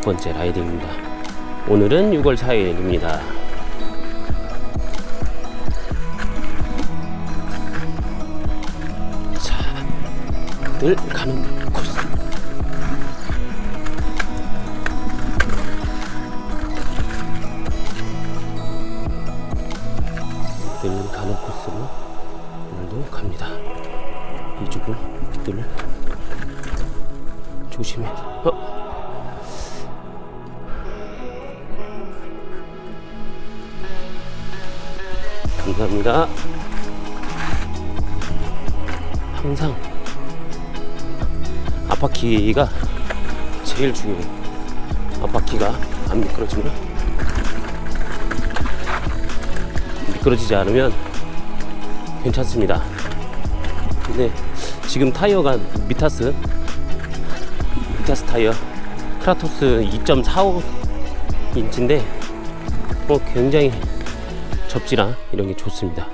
랜섬 열 번째 라이딩입니다. 오늘은 6월 4일입니다. 자, 늘 가는 코스. 늘 가는 코스로 오늘도 갑니다. 이쪽을 늘 조심해. 어? 감사합니다. 항상 앞바퀴가 제일 중요해. 앞바퀴가 안 미끄러지면 미끄러지지 않으면 괜찮습니다. 근데 지금 타이어가 미타스 미타스 타이어 크라토스 2.45 인치인데 뭐 굉장히 접지랑 이런 게 좋습니다.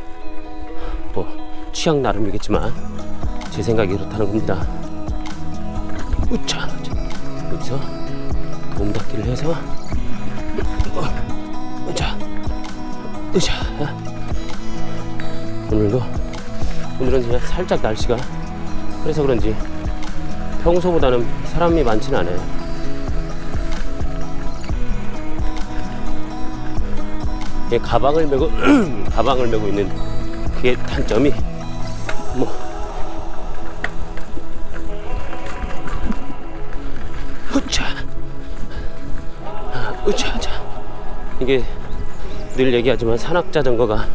뭐 취향 나름이겠지만 제 생각이 그렇다는 겁니다. 우차 여기서 도움 닫기를 해서 어, 우차 오늘도 오늘은 그냥 살짝 날씨가 그래서 그런지 평소보다는 사람이 많지는 않아요. 예, 가방을 메고 가방을 메고 있는 그게 단점이 뭐. 후차 아, 으차차 이게 늘 얘기하지만 산악 자전거가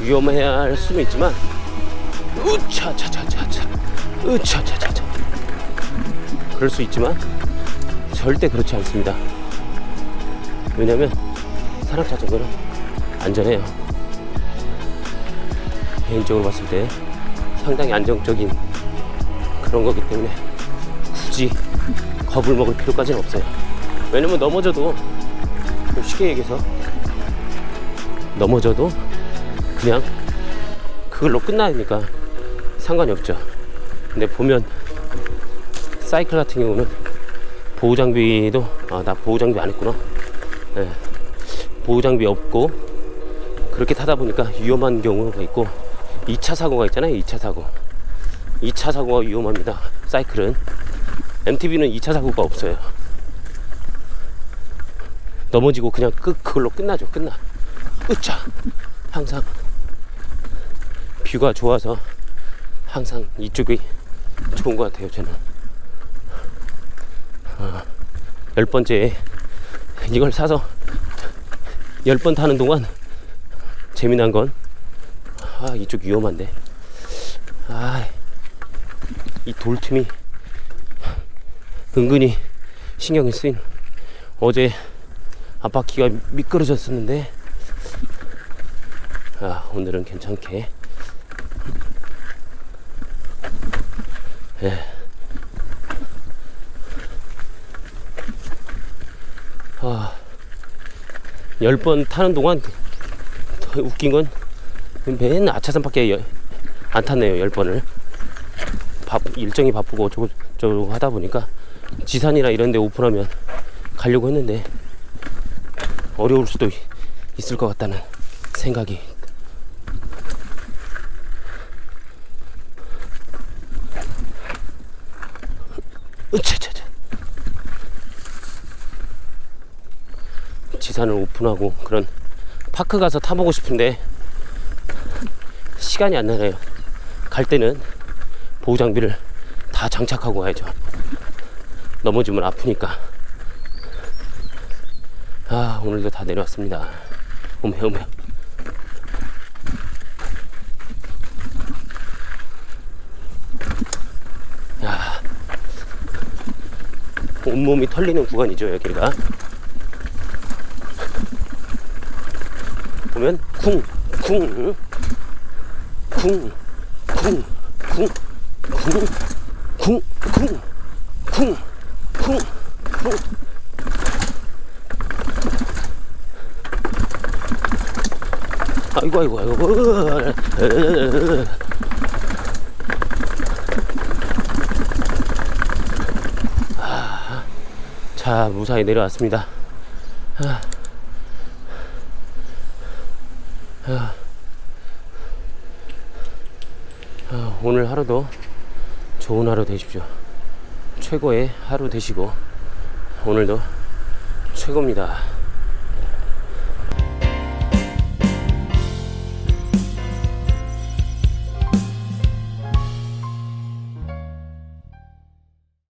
위험해야 할 수는 있지만 으차 차차차차. 으차 차차차. 그럴 수 있지만 절대 그렇지 않습니다. 왜냐면 산악 자전거는 안전해요. 개인적으로 봤을 때 상당히 안정적인 그런 거기 때문에 굳이 겁을 먹을 필요까지는 없어요. 왜냐면 넘어져도 좀 쉽게 얘기해서 넘어져도 그냥 그걸로 끝나니까 상관이 없죠. 근데 보면 사이클 같은 경우는 보호 장비도 아 나 보호 장비 안 했구나. 예. 보호 장비 없고 그렇게 타다 보니까 위험한 경우가 있고 2차 사고가 있잖아요. 2차 사고. 2차 사고가 위험합니다. 사이클은 MTB는 2차 사고가 없어요. 넘어지고 그냥 끝 그걸로 끝나죠. 끝나. 으차. 항상 뷰가 좋아서 항상 이쪽이 좋은 것 같아요. 저는 어, 열 번째 이걸 사서 열 번 타는 동안 재미난 건 아, 이쪽 위험한데. 아, 이 돌틈이 은근히 신경이 쓰인. 어제 앞바퀴가 미끄러졌었는데, 아, 오늘은 괜찮게. 예. 아, 열 번 타는 동안 더 웃긴 건 맨날 아차산밖에 여- 안 탔네요 열 번을. 바, 일정이 바쁘고 어쩌고 저쩌고 하다 보니까 지산이나 이런 데 오픈하면 가려고 했는데 어려울 수도 있- 있을 것 같다는 생각이 으차차차 지산을 오픈하고 그런 파크 가서 타보고 싶은데 시간이 안 나네요. 갈 때는 보호 장비를 다 장착하고 가야죠. 넘어지면 아프니까. 아, 오늘도 다 내려왔습니다. 오메, 오메. 야. 온몸이 털리는 구간이죠, 여기가. 보면 쿵, 쿵, 응? 쿵, 쿵, 쿵, 쿵, 쿵, 쿵, 쿵, 쿵, 쿵. 아이고 아이고 아이고. 자, 무사히 내려왔습니다. 아. 아. 아, 오늘 하루도 좋은 하루 되십시오. 최고의 하루 되시고 오늘도 최고입니다.